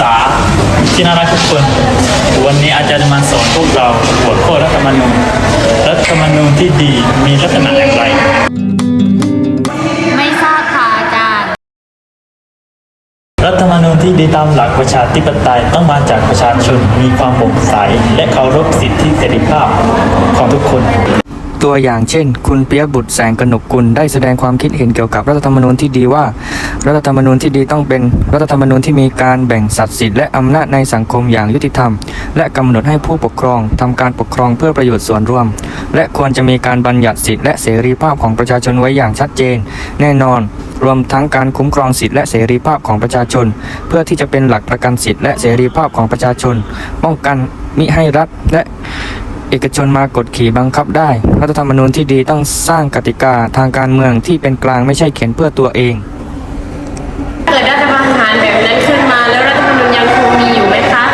ษาที่น่ารักทุกคน วันนี้อาจารย์จะมาสอนพวกเราหัวข้อรัฐธรรมนูญรัฐธรรมนูญที่ดีมีลักษณะอย่างไรไม่ทราบค่ะอาจารย์รัฐธรรมนูญที่ดีตามหลักประชาธิปไตยต้องมาจากประชาชนมีความโปร่งใส และเคารพสิทธิเสรีภาพของทุกคน ตัวอย่างเช่น คุณเปียบุตรแสงกนกกุลได้แสดงความคิดเห็นเกี่ยวกับรัฐธรรมนูญที่ดีว่า รัฐธรรมนูญที่ดีต้องเป็นรัฐธรรมนูญที่มีการแบ่งสัดสิทธิและอำนาจในสังคมอย่างยุติธรรม และกำหนดให้ผู้ปกครองทำการปกครองเพื่อประโยชน์ส่วนรวม และควรจะมีการบัญญัติสิทธิและเสรีภาพของประชาชนไว้อย่างชัดเจน แน่นอน รวมทั้งการคุ้มครองสิทธิและเสรีภาพของประชาชน เพื่อที่จะเป็นหลักประกันสิทธิและเสรีภาพของประชาชน ป้องกันมิให้รัฐและ เอกชนมากดขี่บังคับได้ รัฐธรรมนูญที่ดีต้องสร้างกติกาทางการเมืองที่เป็นกลางไม่ใช่เขียนเพื่อตัวเองเกิดรัฐประหารแบบนั้นขึ้นมาแล้วรัฐธรรมนูญยังคงมีอยู่ไหมคะ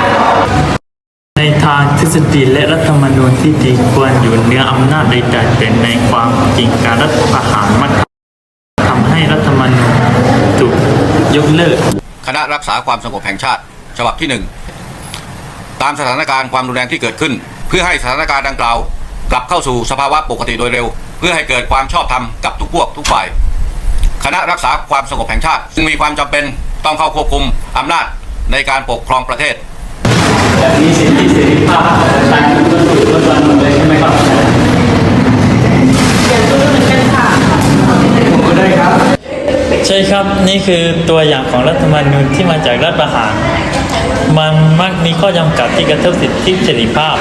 ในทางทฤษฎีและรัฐธรรมนูญที่ดีควรอยู่เหนืออำนาจใดๆแต่ในความจริงการรัฐประหารมักทำให้รัฐธรรมนูญถูกยกเลิก คณะรักษาความสงบแห่งชาติ ฉบับที่หนึ่งตามสถานการณ์ความรุนแรงที่เกิดขึ้น เพื่อให้สถานการณ์ดังกล่าว กลับเข้าสู่สภาวะปกติโดยเร็ว เพื่อให้เกิดความชอบธรรมกับทุกพวกทุกฝ่าย คณะรักษาความสงบแห่งชาติจึงมีความจำเป็นต้องเข้าควบคุมอำนาจในการปกครองประเทศแบบนี้สิทธิเสรีภาพของประชาชนก็ถูกลดลงเลยใช่ไหมครับ ช่ครับนี่คือตัวอย่างของรัฐธรรมนูญที่มาจากรัฐประหาร มันมักมีข้อจำกัดที่กระทบสิทธิเสรีภาพ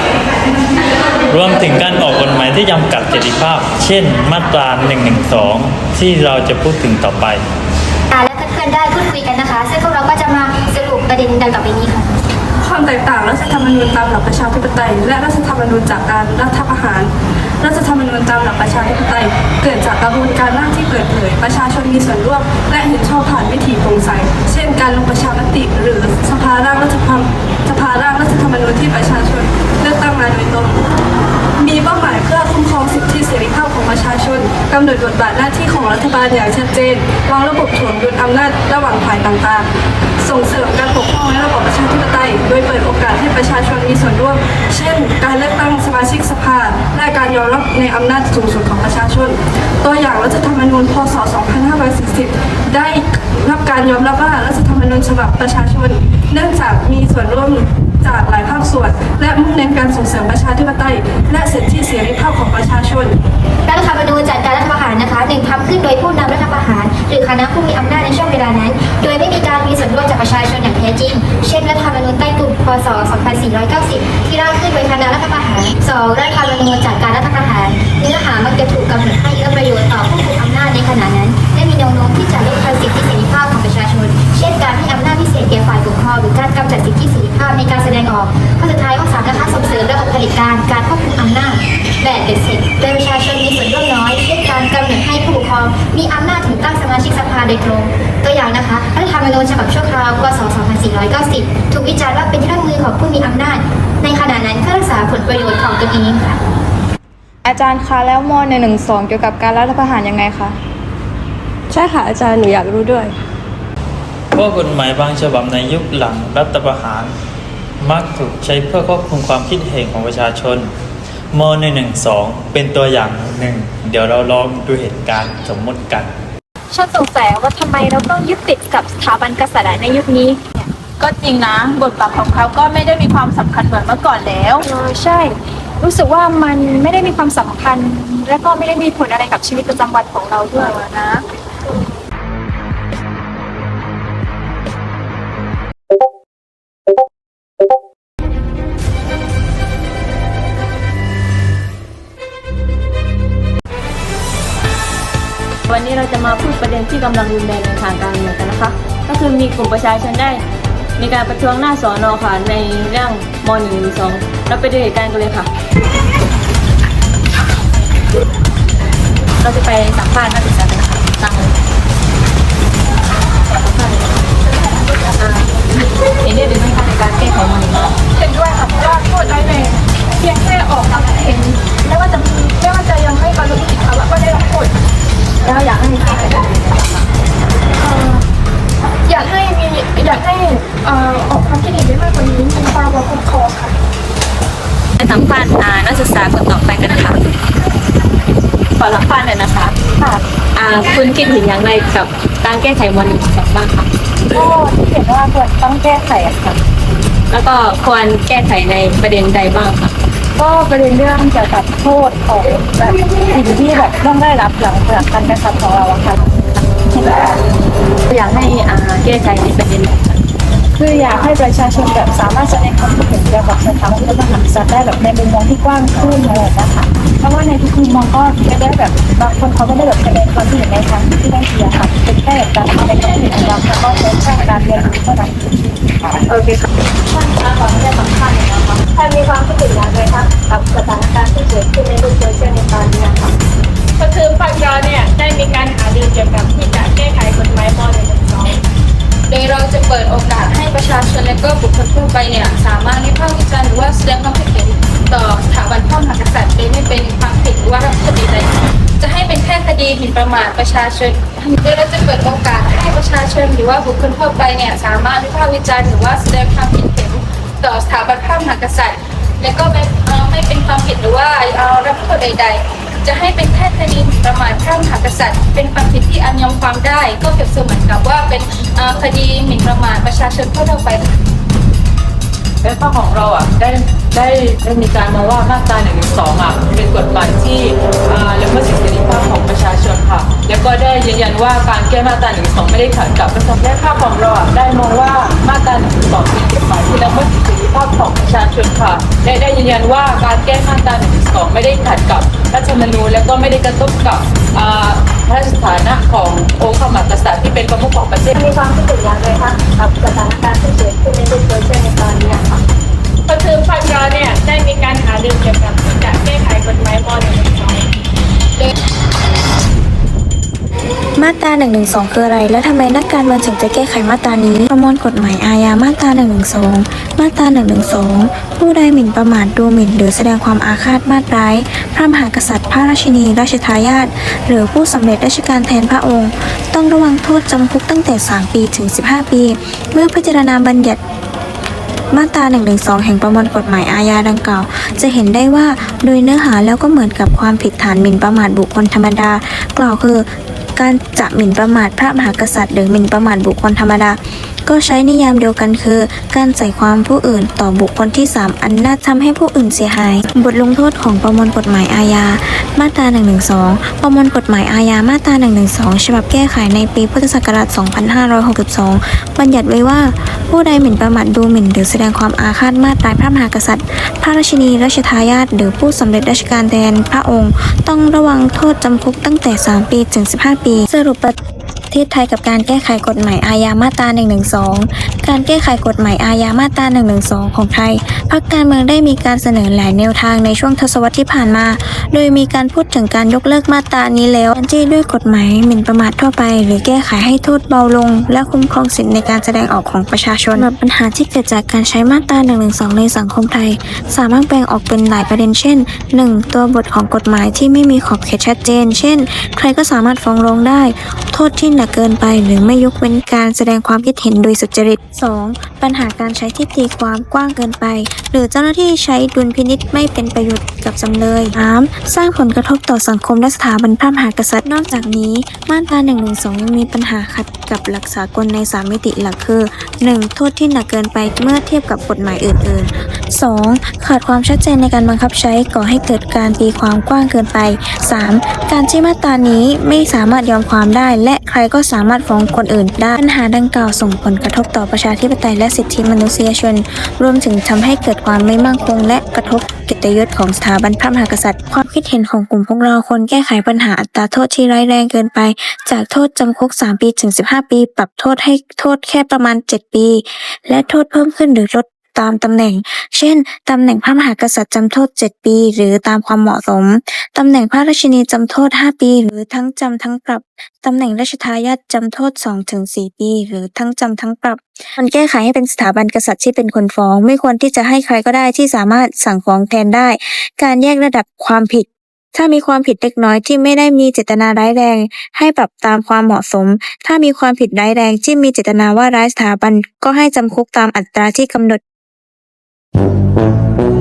รวมถึงการออกกฎหมายที่จำกัดเสรีภาพ เช่น มาตรา112 ที่เราจะพูดถึงต่อไปอ่าและเพื่อนๆได้พูดคุยกันนะคะ ซึ่งพวกเราก็จะมาสรุปประเด็นดังต่อไปนี้ค่ะความแตกต่างรัฐธรรมนูญตามหลักประชาธิปไตย และรัฐธรรมนูญจากการรัฐประหาร รัฐธรรมนูญตามหลักประชาธิปไตย เกิดจากกระบวนการร่างที่เปิดเผย ประชาชนมีส่วนร่วม และเห็นชอบผ่านวิธีโปร่งใส เช่น การลงประชามติ หรือสภาร่างรัฐธรรมสภาร่างรัฐธรรมนูญที่ประชาชนเลือกตั้งมาโดยตรง มีเป้าหมายเพื่อคุ้มครองสิทธิเสรีภาพของประชาชนกำหนดบทบาทหน้าที่ของรัฐบาลอย่างชัดเจนวางระบบถ่วงดุลอำนาจระหว่างฝ่ายต่างๆ ส่งเสริมการปกครองในระบอบประชาธิปไตย โดยเปิดโอกาสให้ประชาชนมีส่วนร่วม เช่น การเลือกตั้งสมาชิกสภา และการยอมรับในอำนาจสูงสุดของประชาชน ตัวอย่างรัฐธรรมนูญพศ 2540 ได้รับการยอมรับว่ารัฐธรรมนูญฉบับประชาชน เนื่องจากมีส่วนร่วมจากหลายภาคส่วน และมุ่งเน้นการส่งเสริมประชาธิปไตย และสิทธิเสรีภาพของประชาชนรัฐธรรมนูญจัดการรัฐประหารนะคะหนึ่งทำขึ้นโดยผู้นำรัฐประหาร หรือคณะผู้มีอำนาจในช่วงเวลานั้น โดยไม่มีการมีส่วนร่วมจากประชาชนอย่างแท้จริง เช่นรัฐธรรมนูญใต้ตุ่มพศ 2490 ที่ร่างขึ้นโดยคณะรัฐประหาร 2. รัฐธรรมนูญจัดการรัฐประหาร เนื้อหามักจะถูกกำหนดให้เอื้อประโยชน์ต่อผู้คุมอำนาจในขณะนั้น และมีแนวโน้มที่จะลดทอนสิทธิเสรีภาพของประชาชน เช่นการให้อำนาจพิเศษแก่ฝ่ายปกครองหรือการกำจัดสิทธิเสรีภาพในการแสดงออกข้อสุดท้ายข้อสามนะคะส่งเสริมระบบเผด็จการการควบคุมอำนาจแบบเบ็ดเสร็จ ให้ผู้ปกครองมีอำนาจถึงตั้งสมาชิกสภาโดยตรง ตัวอย่างนะคะรัฐธรรมนูญฉบับชั่วคราวพศ2490 ถูกวิจารณ์ว่าเป็นเครื่องมือของผู้มีอำนาจ ในขณะนั้นเพื่อรักษาผลประโยชน์ของตนเองค่ะ อาจารย์คะแล้วม .112 เกี่ยวกับการรัฐประหารยังไงคะใช่ค่ะอาจารย์หนูอยากรู้ด้วยข้อกฎหมายบางฉบับในยุคหลังรัฐประหาร มักถูกใช้เพื่อควบคุมความคิดเห็นของประชาชน ม .112 เป็นตัวอย่างหนึ่ง เดี๋ยวเราลองดูเหตุการณ์สมมติกัน ฉันสงสัยว่าทำไมเราต้องยึดติดกับสถาบันกษัตริย์ในยุคนี้ ก็จริงนะบทบาทของเขาก็ไม่ได้มีความสำคัญเหมือนเมื่อก่อนแล้ว เออใช่ รู้สึกว่ามันไม่ได้มีความสำคัญ และก็ไม่ได้มีผลอะไรกับชีวิตประจำวันของเราด้วยนะ วันนี้เราจะมาพูดประเด็นที่กำลังรุนแรงในทางการเมืองกันนะคะ ก็คือมีกลุ่มประชาชนได้ มีการประท้วงหน้าสอนอค่ะในเรื่องม .112 เราไปดูเหตุการณ์กันเลยค่ะ เราจะไปสัมภาษณ์นักศึกษา ไปสัมภาษณ์อ่านักศึกษาคนต่อไปกันค่ะขอสัมภาษณ์หน่อยนะคะค่ะอ่าคุณคิดเห็นอย่างไรกับการแก้ไขมวลสองบ้างคะก็ที่เห็นว่าควรต้องแก้ไขอะค่ะ แล้วก็ควรแก้ไขในประเด็นใดบ้างคะก็ประเด็นเรื่องเกี่ยวกับโทษของแบบสิ่งที่แบบต้องได้รับหลังจากการกระทำของเราอะค่ะอยากให้อ่าแก้ไขในประเด็นไหนคะ คืออยากให้ประชาชนแบบสามารถแสดงความคิดเห็นเกี่ยวกับสถาบันพระมหากษัตริย์ได้แบบในมุมมองที่กว้างขึ้นอะไรแบบนี้ค่ะเพราะว่าในทุกมุมมองก็ไม่ได้แบบบางคนเขาไม่ได้แบบแสดงความคิดเห็นในทางที่ได้ดีอะค่ะเป็นแค่แบบการแสดงความคิดเห็นของเราแล้วก็ใช้แค่การเรียนรู้เท่านั้นโอเคค่ะขออนุญาตสัมภาษณ์หน่อยนะคะท่านมีความคิดเห็นอย่างไรครับกับสถานการณ์ที่เกิดขึ้นในโลกโซเชียลในตอนนี้ครับก็คือภาคเราเนี่ยได้มีการหารือเกี่ยวกับที่จะแก้ไขกฎหมายม .112 ชาชนและก็บุคคลทั่วไปเนี่ยสามารถวิพากษ์วิจารณ์หรือว่าแสดงความคิดเห็นต่อสถาบันพระมหากษัตริย์โดยไม่เป็นความผิดหรือว่ารับคดีใดจะให้เป็นแค่คดีหมิ่นประมาทประชาชนโดยเราจะเปิดโอกาสให้ประชาชนหรือว่าบุคคลทั่วไปเนี่ยสามารถวิพากษ์วิจารณ์หรือว่าแสดงความคิดเห็นต่อสถาบันพระมหากษัตริย์และก็ไม่ไม่เป็นความผิดหรือว่าเอ่อรับโทษใด ๆ จะให้เป็นแค่คดีหมิ่นประมาทพระมหากษัตริย์ เป็นความผิดที่อันยอมความได้ ก็เปรียบเสมือนกับว่าเป็นคดีหมิ่นประมาทประชาชนทั่วไปและภาคของเราอะได้ได้ได้มีการมองว่ามาตรา1นึอะเป็นกฎหมายที่อ่าละเมิดสิทธิเสรีภาพของประชาชนค่ะ แล้วก็ได้ยืนยันว่าการแก้มาตรา1นึไม่ได้ขัดกับประชาชนและภาคของเราอะได้มองว่ามาตรา1นึเป็นกฎหมายที่ละเมิดสิทธิ ภาพของประชาชนค่ะและได้ยืนยันว่าการแก้มาตรา1นึไม่ได้ขัดกับรัฐธรรมนูญและก็ไม่ได้กระทบกับอ่าพระราชฐานะขององค์พระมหากษัตริย์ที่เป็นประมุขของประเทศมีความคิดเห็นอย่างไรครับกับสถานการณ์ที่เกิดขึ้นในโลกโซเชียลในตอนนี้ครับก็คือภาคเราเนี่ยได้มีการหารือเกี่ยวกับที่จะแก้ไขกฎหมายม .112 มาตรา1นึคืออะไร และทำไมนักการเมืองถึงจะแก้ไขมาตรานี้ ประมวลกฎหมายอาญามาตรา1นึมาตรา1นึผู้ใดหมิ่นประมาทดูหมิ่น หรือแสดงความอาฆาตมาตร้าย พระมหากษัตริย์ พระราชินี ราชทายาท หรือผู้สำเร็จราชการแทนพระองค์ ต้องระวังโทษจำคุกตั้งแต่ 3 ปีถึง 15 ปี เมื่อพิจารณาบัญญัติมาตรา1นึแห่งประมวลกฎหมายอาญาดังกล่าว จะเห็นได้ว่าโดยเนื้อหาแล้วก็เหมือนกับความผิดฐานหมิ่นประมาทบุคคลธรรมดา กล่าวคือ การจะหมิ่นประมาทพระมหากษัตริย์ หรือหมิ่นประมาทบุคคลธรรมดา ก็ใช้นิยามเดียวกันคือ การใส่ความผู้อื่นต่อบุคคลที่ 3 อันน่าทำให้ผู้อื่นเสียหาย บทลงโทษของประมวลกฎหมายอาญา มาตรา 112 ประมวลกฎหมายอาญา มาตรา 112 ฉบับแก้ไขในปีพุทธศักราช 2562 บัญญัติไว้ว่า ผู้ใดหมิ่นประมาทดูหมิ่น หรือแสดงความอาฆาตมาตรายพระมหากษัตริย์ พระราชินีราชทายาทหรือผู้สำเร็จราชการแทนพระองค์ ต้องระวังโทษจำคุกตั้งแต่ 3 ปีถึง 15 ปี สรุป ประเทศไทยกับการแก้ไขกฎหมายอาญามาตรา 112 การแก้ไขกฎหมายอาญามาตรา 112 ของไทยพรรคการเมืองได้มีการเสนอหลายแนวทางในช่วงทศวรรษที่ผ่านมา โดยมีการพูดถึงการยกเลิกมาตรานี้แล้วที่ด้วยกฎหมายหมิ่นประมาททั่วไป หรือแก้ไขให้โทษเบาลง และคุ้มครองสิทธิในการแสดงออกของประชาชนปัญหาที่เกิดจากการใช้มาตรา 112 ในสังคมไทย สามารถแบ่งออกเป็นหลายประเด็นเช่น 1. ตัวบทของกฎหมายที่ไม่มีขอบเขตชัดเจน เช่น ใครก็สามารถฟ้องร้องได้ โทษที่หนักเกินไปหรือไม่ยกเว้นการแสดงความคิดเห็นโดยสุจริต 2. ปัญหาการใช้ที่ตีความกว้างเกินไป หรือเจ้าหน้าที่ใช้ดุลพินิษไม่เป็นประโยชน์กับจำเลย 3. สร้างผลกระทบต่อสังคมและสถาบันพระมหากษัตริย์นอกจากนี้ มาตรา1นึยังมีปัญหาขัดกับหลักสากลใน 3 มิติหลักคือ 1. โทษที่หนักเกินไปเมื่อเทียบกับกฎหมายอื่น ๆ 2. ขาดความชัดเจนในการบังคับใช้ก่อให้เกิดการตีความกว้างเกินไป 3. การที่มาตรานี้ไม่สามารถยอมความได้และใครก็สามารถฟ้องคนอื่นได้ปัญหาดังกล่าวส่งผลกระทบต่อประชาธิปไตยและสิทธิมนุษยชน รวมถึงทำให้เกิดความไม่มั่นคง และกระทบกียรติยศของสถาบันพระมหากษัตริย์ ความคิดเห็นของกลุ่มพวกเราควรแก้ไขปัญหาอัตราโทษที่ร้ายแรงเกินไป จากโทษจำคุก 3 ปีถึง 15 ปี ปรับโทษให้โทษแค่ประมาณ 7 ปี และโทษเพิ่มขึ้นหรือลด ตามตำแหน่ง เช่น ตำแหน่งพระมหากษัตริย์จำโทษ 7 ปี หรือตามความเหมาะสม ตำแหน่งพระราชินีจำโทษ 5 ปี หรือทั้งจำทั้งปรับ ตำแหน่งราชทายาทจำโทษ 2-4 ปี หรือทั้งจำทั้งปรับมันแก้ไขให้เป็นสถาบันกษัตริย์ที่เป็นคนฟ้อง ไม่ควรที่จะให้ใครก็ได้ที่สามารถสั่งฟ้องแทนได้ การแยกระดับความผิดถ้ามีความผิดเล็กน้อยที่ไม่ได้มีเจตนาร้ายแรง ให้ปรับตามความเหมาะสม ถ้ามีความผิดร้ายแรงที่มีเจตนาว่าร้ายสถาบันก็ให้จำคุกตามอัตราที่กำหนด Thank you.